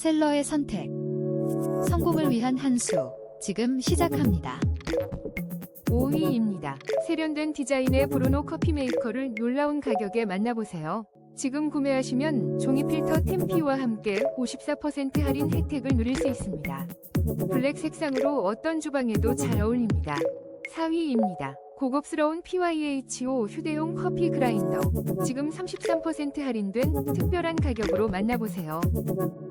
셀러의 선택. 성공을 위한 한 수. 지금 시작합니다. 5위입니다. 세련된 디자인의 브루노 커피 메이커를 놀라운 가격에 만나보세요. 지금 구매하시면 종이 필터 템피와 함께 54% 할인 혜택을 누릴 수 있습니다. 블랙 색상으로 어떤 주방에도 잘 어울립니다. 4위입니다. 고급스러운 PYHO 휴대용 커피 그라인더. 지금 33% 할인된 특별한 가격으로 만나보세요.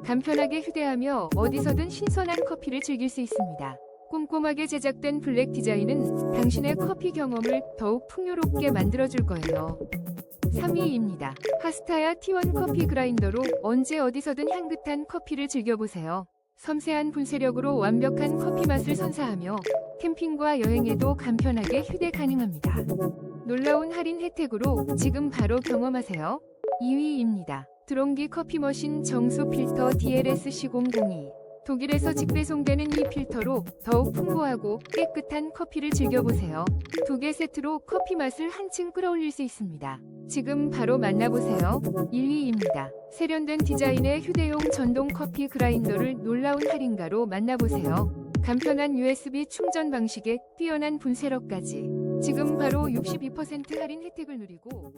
간편하게 휴대하며 어디서든 신선한 커피를 즐길 수 있습니다. 꼼꼼하게 제작된 블랙 디자인은 당신의 커피 경험을 더욱 풍요롭게 만들어줄 거예요. 3위입니다. 하스타야 T1 커피 그라인더로 언제 어디서든 향긋한 커피를 즐겨보세요. 섬세한 분쇄력으로 완벽한 커피 맛을 선사하며 캠핑과 여행에도 간편하게 휴대 가능합니다. 놀라운 할인 혜택으로 지금 바로 경험하세요. 2위입니다. 드롱기 커피 머신 정수 필터 DLS-C002 독일에서 직배송되는 이 필터로 더욱 풍부하고 깨끗한 커피를 즐겨보세요. 두 개 세트로 커피 맛을 한층 끌어올릴 수 있습니다. 지금 바로 만나보세요. 1위입니다. 세련된 디자인의 휴대용 전동 커피 그라인더를 놀라운 할인가로 만나보세요. 간편한 USB 충전 방식에 뛰어난 분쇄력까지. 지금 바로 62% 할인 혜택을 누리고